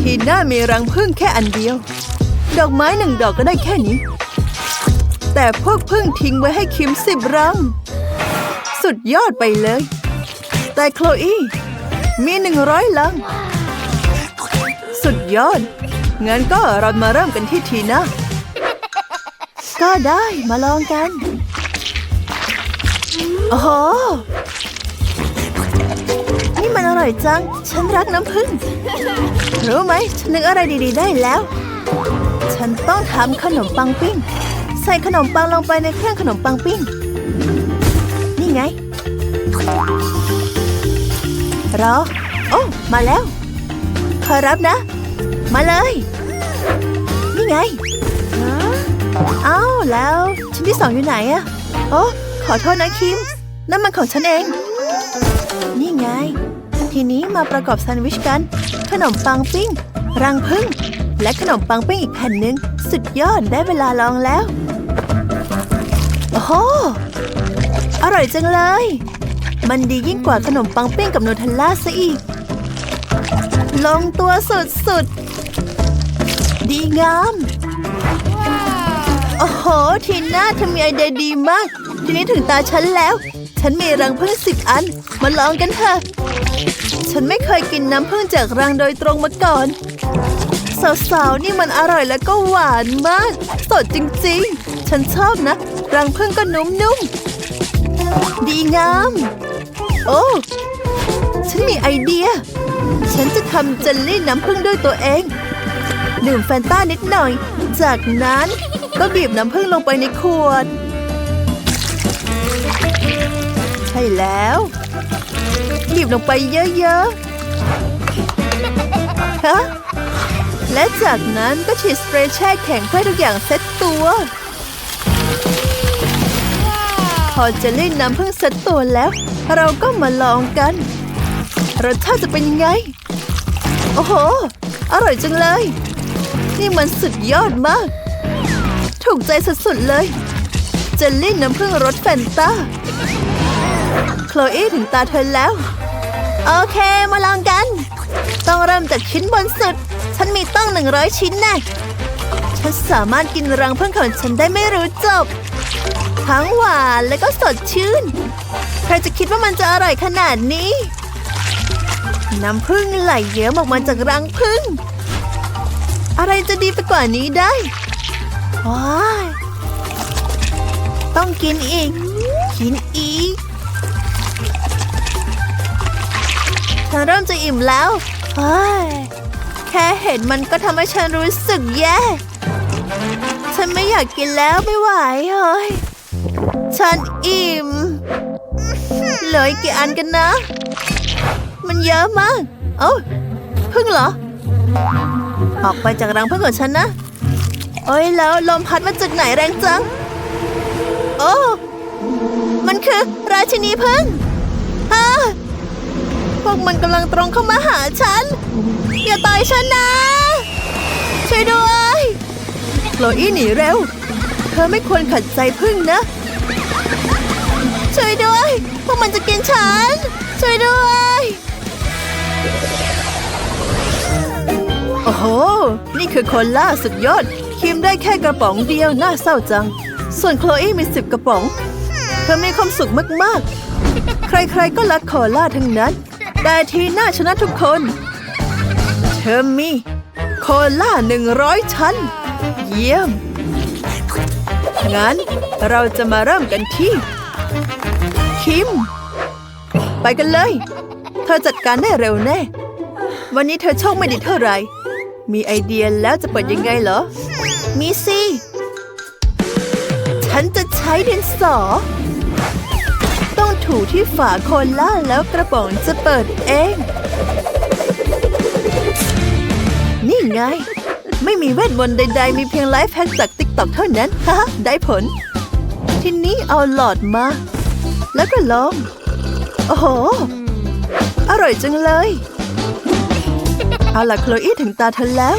ทีน่ามีรังผึ้งแค่อันเดียว ดอกไม้หนึ่งดอกก็ได้แค่นี้ แต่พวกผึ้งทิ้งไว้ให้คิมสิบรัง สุดยอดไปเลย แต่โคลอีมีหนึ่งร้อยลัง สุดยอด งั้นก็เรามาเริ่มกันที่ทีน่าก็ได้มาลองกันโอ้โหนี่มันอร่อยจัง ฉันรักน้ำผึ้ง รู้ไหมฉันนึกอะไรดีๆได้แล้ว ฉันต้องทำขนมปังปิ้ง ใส่ขนมปังลงไปในเครื่องขนมปังปิ้ง นี่ไง รอ โอ้ มาแล้ว ขอรับนะ มาเลย นี่ไงอ้าวแล้วชิ้นที่สองอยู่ไหนอะโอ้ ขอโทษนะคิม นั่นมันของฉันเอง นี่ไง ทีนี้มาประกอบแซนด์วิชกัน ขนมปังปิ้ง รังผึ้ง และขนมปังปิ้งอีกแผ่นหนึ่งสุดยอดได้เวลาลองแล้ว โอ้โห อร่อยจังเลย มันดียิ่งกว่าขนมปังปิ้งกับโนเทลล่าซะอีก ลงตัวสุดๆ ดีงาม โอ้โห ทีน่าเธอมีไอเดียดีมาก ทีนี้ถึงตาฉันแล้ว ฉันมีรังผึ้งสิบอัน มาลองกันเถอะ ฉันไม่เคยกินน้ำผึ้งจากรังโดยตรงมาก่อน สาวๆ นี่มันอร่อยแล้วก็หวานมาก สดจริงๆ ฉันชอบนะ รังผึ้งก็นุ่มๆ ดีงาม โอ้ ฉันมีไอเดีย ฉันจะทำเจลลี่น้ำผึ้งด้วยตัวเอง ดื่มแฟนต้านิดหน่อย จากนั้นก็บีบน้ำผึ้งลงไปในขวด ใช่แล้ว บีบลงไปเยอะๆฮะและจากนั้นก็ฉีดสเปรย์แช่แข็งเพื่อทุกอย่างเซ็ตตัว พอเจลลี่น้ำผึ้งเซ็ตตัวแล้ว เราก็มาลองกันรสชาติจะเป็นยังไง โอ้โห อร่อยจังเลย นี่มันสุดยอดมาก ถูกใจสุดๆเลยเจลลี่น้ำผึ้งรสแฟนตา โคลอีถึงตาเธอแล้ว โอเคมาลองกัน ต้องเริ่มจากชิ้นบนสุด ฉันมีตั้งหนึ่งร้อยชิ้นแน่ฉันสามารถกินรังผึ้งของฉันได้ไม่รู้จบ ทั้งหวานและก็สดชื่น ใครจะคิดว่ามันจะอร่อยขนาดนี้ น้ำผึ้งไหลเยิ้มออกมาจากรังผึ้งอะไรจะดีไปกว่านี้ได้ว้ายต้องกินอีก กินอีก ฉันเริ่มจะอิ่มแล้วเฮ้ยแค่เห็นมันก็ทำให้ฉันรู้สึกแย่ ฉันไม่อยากกินแล้วไม่ไหวเฮ้ย ฉันอิ่ม เหลืออีกกี่อันกันนะ มันเยอะมาก เอ้าพึ่งเหรอ ออกไปจากรังพึ่งของฉันนะ โอ้ยแล้วลมพัดมาจากไหนแรงจัง โอ้ มันคือราชินีพึ่งฮ่า พวกมันกำลังตรงเข้ามาหาฉัน อย่าต่อยฉันนะ ช่วยด้วยโคลอี้หนีเร็ว เธอไม่ควรขัดใจพึ่งนะ ช่วยด้วย พวกมันจะกินฉัน ช่วยด้วย โอ้โห นี่คือโคล่าสุดยอด คิมได้แค่กระป๋องเดียวน่าเศร้าจัง ส่วนโคลอี้มีสิบกระป๋อง เธอมีความสุขมากๆ ใครๆก็รักโคล่าทั้งนั้น แต่ทีน่าชนะทุกคน เธอมีโคล่าหนึ่งร้อยชั้น เยี่ยม งั้นเราจะมาเริ่มกันที่ คิม ไปกันเลย เธอจัดการได้เร็วแน่ วันนี้เธอโชคไม่ดีเท่าไหร่ มีไอเดียแล้วจะเปิดยังไงเหรอ มีสิ ฉันจะใช้ดินสอ ต้องถูที่ฝาโคล่าแล้วกระป๋องจะเปิดเอง นี่ไง ไม่มีเวทมนต์ใดๆ มีเพียงไลฟ์แฮกจากติ๊กต็อกเท่านั้นฮะได้ผล ทีนี้เอาหลอดมา แล้วก็ลอง โอ้โห อร่อยจังเลย เอาล่ะโคลอี้ถึงตาเธอแล้ว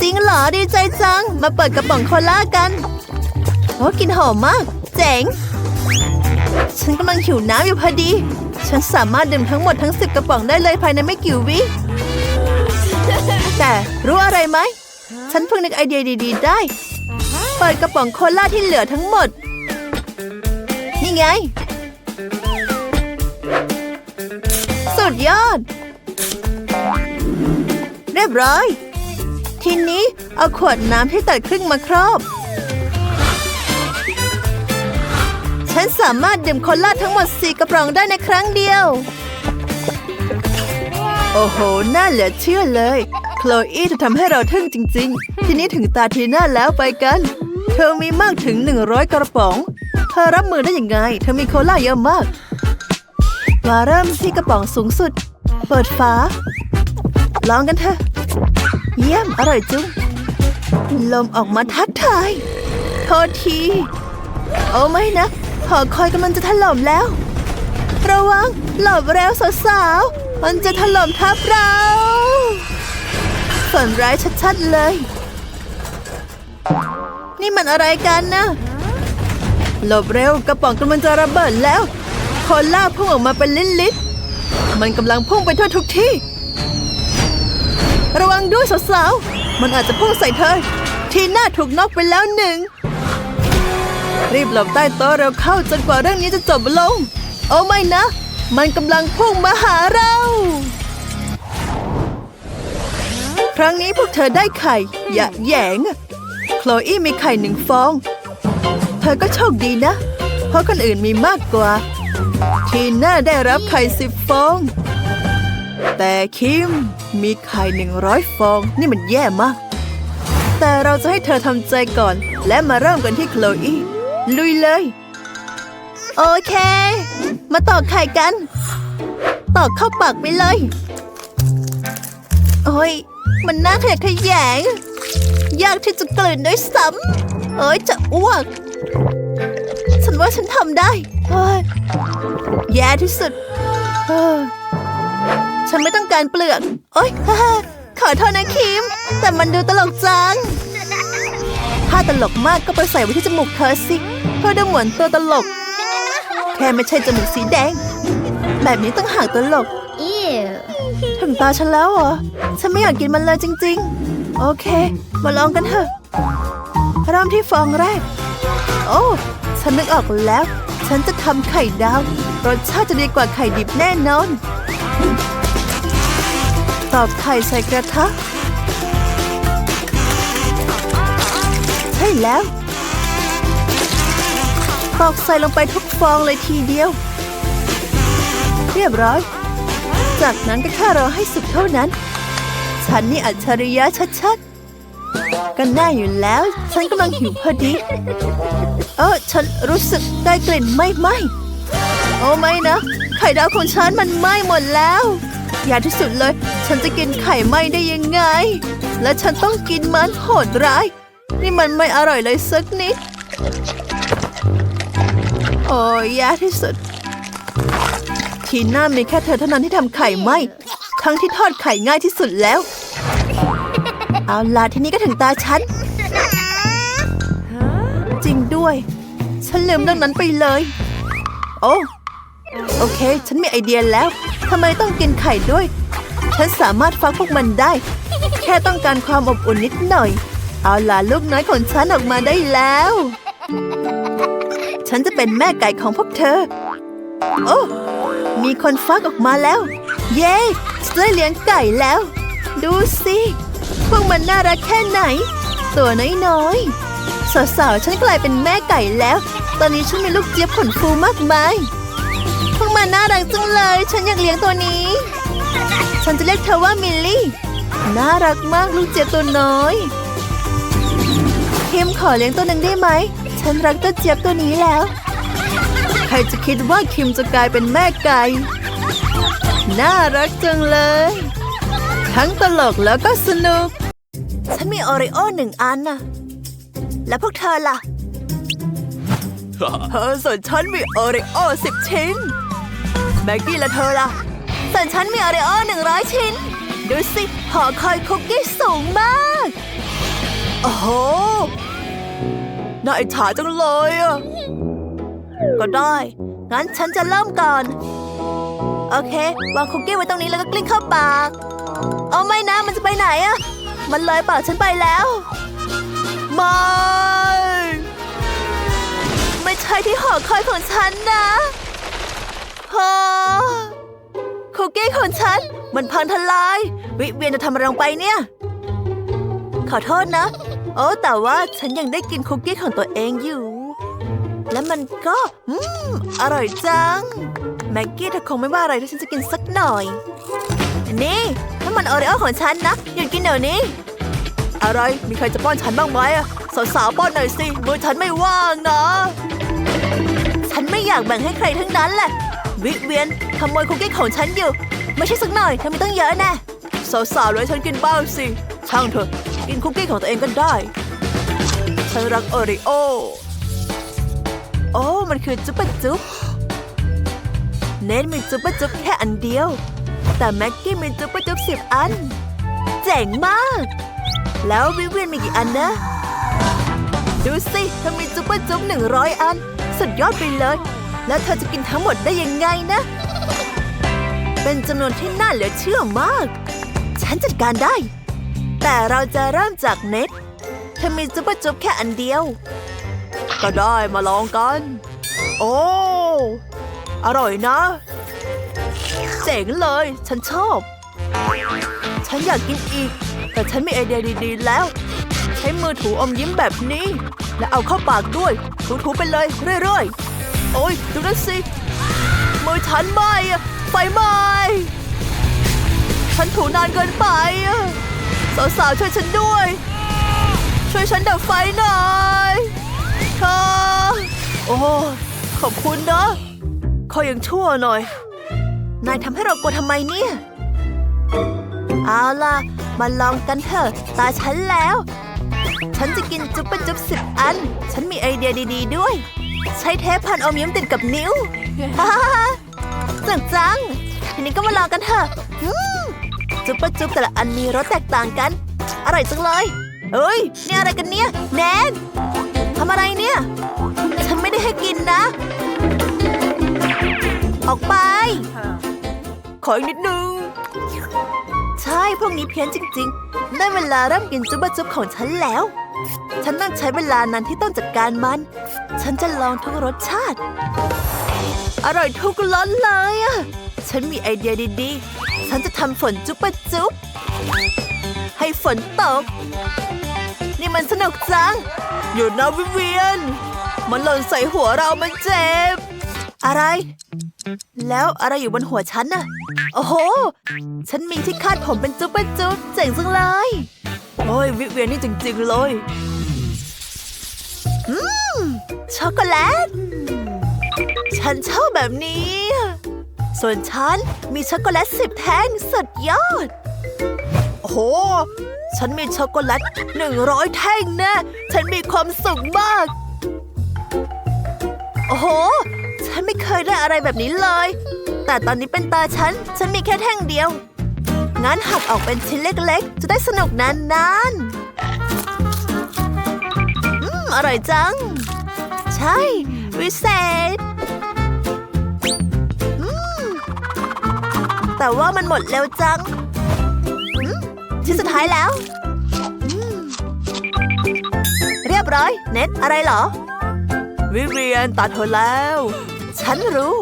จริงเหรอดีใจจัง มาเปิดกระป๋องโคล่ากันโอ้กินหอมมาก เจ๋ง ฉันกำลังหิวน้ำอยู่พอดี ฉันสามารถดื่มทั้งหมดทั้งสิบกระป๋องได้เลยภายในไม่กี่วิ แต่รู้อะไรไหม ฉันเพิ่งนึกไอเดียดี ๆ ได้ เปิดกระป๋องโคลาที่เหลือทั้งหมด นี่ไง สุดยอด เรียบร้อย ทีนี้เอาขวดน้ำที่ตัดครึ่งมาครอบ ฉันสามารถดื่มโคลาทั้งหมดสี่กระป๋องได้ในครั้งเดียว โอ้โห น่าเหลือเชื่อเลย โคลอี้จะทำให้เราทึ่งจริง ๆ ทีนี้ถึงตาทีน่าแล้วไปกัน เธอมีมากถึง 100 กระป๋อง เธอรับมือได้ยังไง เธอมีโคลาเยอะมาก มาเริ่มที่กระป๋องสูงสุด เปิดฝา ลองกันเถอะ เยี่ยม อร่อยจุ้งลมออกมาทักทาย โทษที โอ้ไม่นะ หอคอยกำลังจะถล่มแล้ว ระวังหลบเร็วสาวๆมันจะถล่มทับเราฝันร้ายชัดๆเลย นี่มันอะไรกันนะหลบเร็วกระป๋องกำลังจะระเบิดแล้วโคล่าพุ่งออกมาเป็นลิตรๆมันกำลังพุ่งไปทั่วทุกที่ ระวังด้วยสาวๆมันอาจจะพุ่งใส่เธอ ทีหน่าถูกนอกไปแล้วหนึ่ง รีบหลบใต้โต๊ะเร็วเข้าจนกว่าเรื่องนี้จะจบลง โอ้ไม่นะ มันกำลังพุ่งมาหาเรา ครั้งนี้พวกเธอได้ไข่ อย่าแยง โคลอี้มีไข่หนึ่งฟอง เธอก็โชคดีนะ เพราะคนอื่นมีมากกว่า ทีน่าได้รับไข่สิบฟอง แต่คิมมีไข่หนึ่งร้อยฟอง นี่มันแย่มากแต่เราจะให้เธอทำใจก่อน และมาเริ่มกันที่โคลอี้ ลุยเลย โอเค มาตอกไข่กัน ตอกเข้าปากไปเลย โอ้ย มันน่าขยะแขยง ยากที่จะกลืนด้วยซ้ำเอ้ยจะอ้วก ฉันว่าฉันทำได้เฮ้ยแย่ที่สุดเฮ้ยฉันไม่ต้องการเปลือก โอ๊ยฮ่าฮ่าขอโทษนะคิม แต่มันดูตลกจัง ถ้าตลกมากก็ไปใส่ไว้ที่จมูกเธอสิ เพื่อดูเหมือนตัวตลก แค่ไม่ใช่จมูกสีแดง แบบนี้ต้องห่างตลก Ew. ถึงตาฉันแล้วเหรอ ฉันไม่อยากกินมันเลยจริง ๆ โอเค มาลองกันเถอะเริ่มที่ฟองแรก โอ้ฉันนึกออกแล้ว ฉันจะทำไข่ดาว รสชาติจะดีกว่าไข่ดิบแน่นอน ตอกไข่ใส่กระทะ ใช่แล้ว ตอกใส่ลงไปทุกฟองเลยทีเดียว เรียบร้อย จากนั้นก็แค่รอให้สุกเท่านั้น ฉันนี่อัจฉริยะชัดๆก็น่าอยู่แล้ว ฉันกำลังหิวพอดี เออฉันรู้สึกได้กลิ่นไม้ไหมโอ้ไม่นะ ไข่ดาวของฉันมันไหม้หมดแล้วอย่าที่สุดเลย ฉันจะกินไข่ไหม้ได้ยังไง และฉันต้องกินมันโหดร้าย นี่มันไม่อร่อยเลยสักนิด โอ้ยแย่ที่สุด ทีน้ามีแค่เธอเท่านั้นที่ทำไข่ไหมทั้งที่ทอดไข่ง่ายที่สุดแล้ว เอาล่ะทีนี้ก็ถึงตาฉัน จริงด้วย ฉันลืมเรื่องนั้นไปเลย โอ้โอเค ฉันมีไอเดียแล้วทำไมต้องกินไข่ด้วย ฉันสามารถฟักพวกมันได้ แค่ต้องการความอบอุ่นนิดหน่อย เอาล่ะลูกน้อยของฉันออกมาได้แล้ว ฉันจะเป็นแม่ไก่ของพวกเธอ โอ้ มีคนฟักออกมาแล้ว เย้ฉันได้เลี้ยงไก่แล้ว ดูสิ พวกมันน่ารักแค่ไหน ตัวน้อยๆ สาวๆ ฉันกลายเป็นแม่ไก่แล้ว ตอนนี้ฉันมีลูกเจี๊ยบขนฟูมากมาย พวกมันน่ารักจังเลย ฉันอยากเลี้ยงตัวนี้ ฉันจะเรียกเธอว่ามิลลี่ น่ารักมากลูกเจี๊ยบตัวน้อยคิมขอเลี้ยงตัวหนึ่งได้ไหม ฉันรักเจ้าเจี๊ยบตัวนี้แล้ว ใครจะคิดว่าคิมจะกลายเป็นแม่ไก่ น่ารักจังเลย ทั้งตลกแล้วก็สนุก ฉันมีโอริโอหนึ่งอันน่ะแล้วพวกเธอล่ะ เธอส่วนฉันมีโอริโอสิบชิ้น แม็กกี้และเธอล่ะ ส่วนฉันมีโอริโอหนึ่งร้อยชิ้น ดูสิ หอคอยคุกกี้สูงมาก โอ้โห น่าอิจฉาจังเลยอะ ก็ได้ งั้นฉันจะเริ่มก่อน โอเค วางคุกกี้ไว้ตรงนี้แล้วก็กลิ้งเข้าปาก เอาไม่นะ มันจะไปไหนอะ มันเลยปากฉันไปแล้ว ไม่ ไม่ใช่ที่หอคอยของฉันนะฮอคุกกี้ของฉัน มันพังทลาย วิเวียนจะทำอะไรลงไปเนี่ย ขอโทษนะ โอ้แต่ว่าฉันยังได้กินคุกกี้ของตัวเองอยู่ และมันก็อืมอร่อยจัง แม็กกี้เธอคงไม่ว่าอะไรถ้าฉันจะกินสักหน่อยนี่ถ้ามันโอริโอของฉันนะหยุดกินเดี๋ยวนี้ อะไรมีใครจะป้อนฉันบ้างไหมอะสาวๆป้อนหน่อยสิมือฉันไม่ว่างนะ ฉันไม่อยากแบ่งให้ใครทั้งนั้นแหละ วิเวียนขโมยคุกกี้ของฉันอยู่ ไม่ใช่สักหน่อยเธอไมต้องเยอะแนะสาวๆเลยฉันกินบ้างสิ ช่างเถอะ กินคุกกี้ของตัวเองก็ได้ ฉันรักโอริโอ โอ้ มันคือจุ๊บปะจุ๊บ เนทมีจุ๊บปะจุ๊บแค่อันเดียว แต่แม็กกี้มีจุ๊บปะจุ๊บสิบอัน เจ๋งมาก แล้ววิเวียนมีกี่อันนะ ดูสิเธอมีจุ๊บปะจุ๊บหนึ่งร้อยอัน สุดยอดไปเลย แล้วเธอจะกินทั้งหมดได้ยังไงนะ เป็นจำนวนที่น่าเหลือเชื่อมาก ฉันจัดการได้ แต่เราจะเริ่มจากเน็ตเธอมีจุ๊บจุ๊บแค่อันเดียว ก็ได้มาลองกัน โอ้ อร่อยนะ เจ๋งเลย ฉันชอบ ฉันอยากกินอีก แต่ฉันมีไอเดียดีๆแล้ว ใช้มือถูอมยิ้มแบบนี้ และเอาเข้าปากด้วย ถูๆไปเลยเรื่อยๆ โอ้ยดูนั่นสิ มือฉันไหม้อะไฟไหม้ฉันถูนานเกินไปอะ สาวๆช่วยฉันด้วย ช่วยฉันดับไฟหน่อยเธอโอ้ขอบคุณนะขอยังชั่วหน่อย นายทำให้เรากลัวทำไมเนี่ย เอาล่ะ มาลองกันเถอะตาฉันแล้ว ฉันจะกินจุ๊บปะจุ๊บสิบอัน ฉันมีไอเดียดีๆด้วย ใช้เทปพันอมยิ้มติดกับนิ้วฮ่าจังจังทีนี้ก็มาลองกันเถอะ อืมจุ๊บจุ๊บแต่ละอันมีรสแตกต่างกัน อร่อยจังเลยเอ้ยนี่อะไรกันเนี่ยแนนทำอะไรเนี่ย ฉันไม่ได้ให้กินนะ ออกไป ขออีกนิดนึง ใช่พวกนี้เพี้ยนจริงๆ ได้เวลาเริ่มกินจุ๊บะจุ๊บของฉันแล้ว ฉันต้องใช้เวลานานที่ต้องจัดการมัน ฉันจะลองทุกรสชาติ อร่อยทุกรสเลยอะ ฉันมีไอเดียดีๆ ฉันจะทำฝนจุ๊บจุ๊บ ให้ฝนตก นี่มันสนุกจังหยุดนะวิเวียน มันหล่นใส่หัวเรามันเจ็บ อะไร แล้วอะไรอยู่บนหัวฉันน่ะ โอ้โห ฉันมีที่คาดผมเป็นจุ๊บเป็นจุ๊บเจ๋งจังเลย โอ้ยวิเวียนนี่จริงๆเลยอืมช็อกโกแลต ฉันชอบแบบนี้ ส่วนฉันมีช็อกโกแลตสิบแท่งสุดยอด โอ้โห ฉันมีช็อกโกแลตหนึ่งร้อยแท่งแนะฉันมีความสุขมาก โอ้โห ฉันไม่เคยได้อะไรแบบนี้เลย แต่ตอนนี้เป็นตาฉัน ฉันมีแค่แท่งเดียว งั้นหักออกเป็นชิ้นเล็กๆ จะได้สนุกนานๆ อืม อร่อยจัง ใช่ วิเศษ แต่ว่ามันหมดเร็วจังอืมชิ้นสุดท้ายแล้วอืมเรียบร้อย เน็ตอะไรเหรอ วิเวียนตัดเธอแล้ว ฉันรู้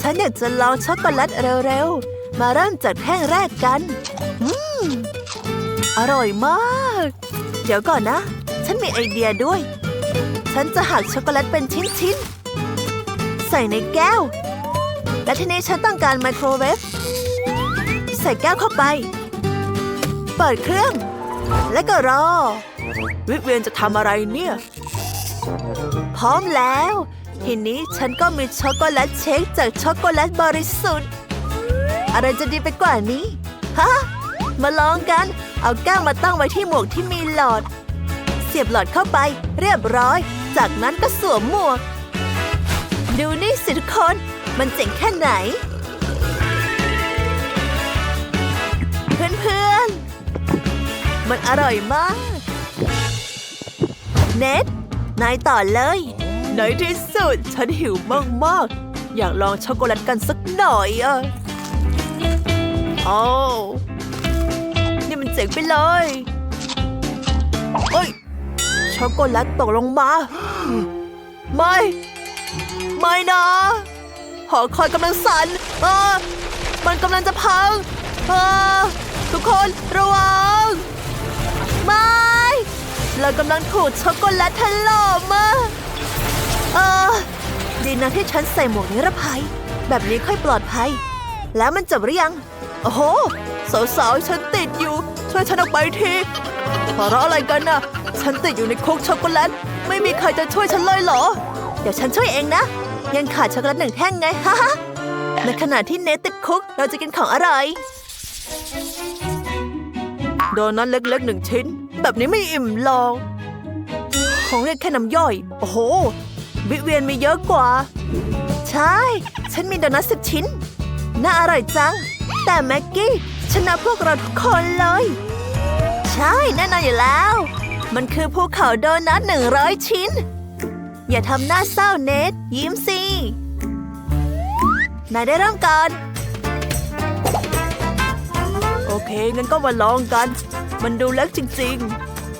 ฉันอยากจะลองช็อกโกแลตเร็วๆ มาเริ่มจากแท่งแรกกันอืมอร่อยมาก เดี๋ยวก่อนนะ ฉันมีไอเดียด้วย ฉันจะหักช็อกโกแลตเป็นชิ้นๆ ใส่ในแก้ว และทีนี้ฉันต้องการไมโครเวฟใส่แก้วเข้าไป เปิดเครื่อง และก็รอ วิเวียนจะทำอะไรเนี่ย พร้อมแล้ว ทีนี้ฉันก็มีช็อกโกแลตเชคจากช็อกโกแลตบริสุทธิ์ อะไรจะดีไปกว่านี้ ฮะ มาลองกัน เอาแก้วมาตั้งไว้ที่หมวกที่มีหลอด เสียบหลอดเข้าไปเรียบร้อย จากนั้นก็สวมหมวก ดูนี่สิทุกคน มันเจ๋งแค่ไหน พื่อนๆ มันอร่อยมาก เน็ตนายต่อเลยในที่สุดฉันหิวมากๆ อยากลองช็อกโกแลตกันสักหน่อยอะโอ้นี่มันเจ๋งไปเลยเอ้ยช็อกโกแลตตกลงมา ไม่ ไม่นะหอคอยกำลังสั่นเออมันกำลังจะพังเออ ทุกคนระวัง ไม่ เรากำลังถูกช็อกโกแลตถล่มอะเออดีนะที่ฉันใส่หมวกนิรภัย แบบนี้ค่อยปลอดภัย แล้วมันจบหรือยัง โอ้โห สาวๆ ฉันติดอยู่ ช่วยฉันออกไปทีเพราะอะไรกันน่ะ ฉันติดอยู่ในคุกช็อกโกแลต ไม่มีใครจะช่วยฉันเลยเหรอ เดี๋ยวฉันช่วยเองนะ ยังขาดช็อกโกแลตหนึ่งแท่งไง ฮ่าฮ่าในขณะที่เนทติดคุก เราจะกินของอร่อย โดนัทเล็กๆหนึ่งชิ้น แบบนี้ไม่อิ่มหรอกของเรียกแค่น้ำย่อย โอ้โหวิเวียนมีเยอะกว่า ใช่ ฉันมีโดนัทสิบชิ้น น่าอร่อยจัง แต่แม็กกี้ชนะพวกเราทุกคนเลย ใช่แน่นอนอยู่แล้ว มันคือภูเขาโดนัทหนึ่งร้อยชิ้น อย่าทำหน้าเศร้าเนทยิ้มสินายได้เริ่มก่อน เคงั้นก็มาลองกัน มันดูเล็กจริง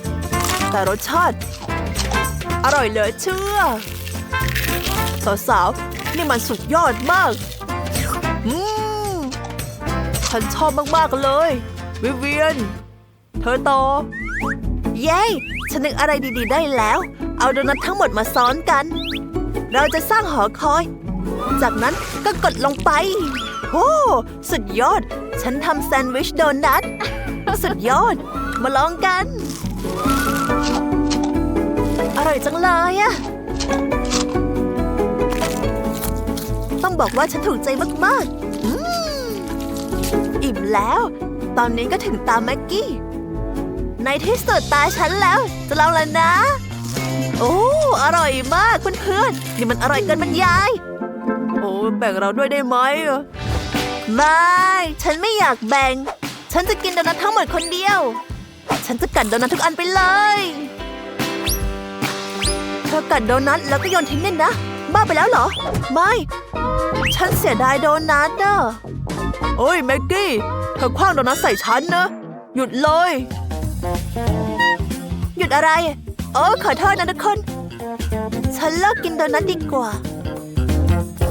ๆ แต่รสชาติ อร่อยเหลือเชื่อ สาวๆ นี่มันสุดยอดมาก อืม ฉันชอบมาก ๆ เลย วิเวียน เธอต่อ เย้ ฉันนึกอะไรดี ๆ ได้แล้ว เอาโดนัททั้งหมดมาซ้อนกัน เราจะสร้างหอคอย จากนั้นก็กดลงไป โอ้สุดยอด ฉันทำแซนด์วิชโดนัท สุดยอด มาลองกัน อร่อยจังเลยอะต้องบอกว่าฉันถูกใจมากๆอืมอิ่มแล้ว ตอนนี้ก็ถึงตาแม็กกี้ ในที่สุดตาฉันแล้ว จะลองแล้วนะ โอ้ อร่อยมากเพื่อนๆนี่มันอร่อยเกินบรรยายโอ้ แบ่งเราด้วยได้ไหมไม่ฉันไม่อยากแบ่ง ฉันจะกินโดนัททั้งหมดคนเดียว ฉันจะกัดโดนัททุกอันไปเลยเธอกัดโดนัทแล้วก็โยนทิ้งเนี่ยนะ บ้าไปแล้วเหรอ ไม่ ฉันเสียดายโดนัทอะโอ้ยแม็กกี้เธอคว้างโดนัทใส่ฉันนะ หยุดเลย หยุดอะไร โอ้ขอโทษนะทุกคน ฉันเลิกกินโดนัทดีกว่า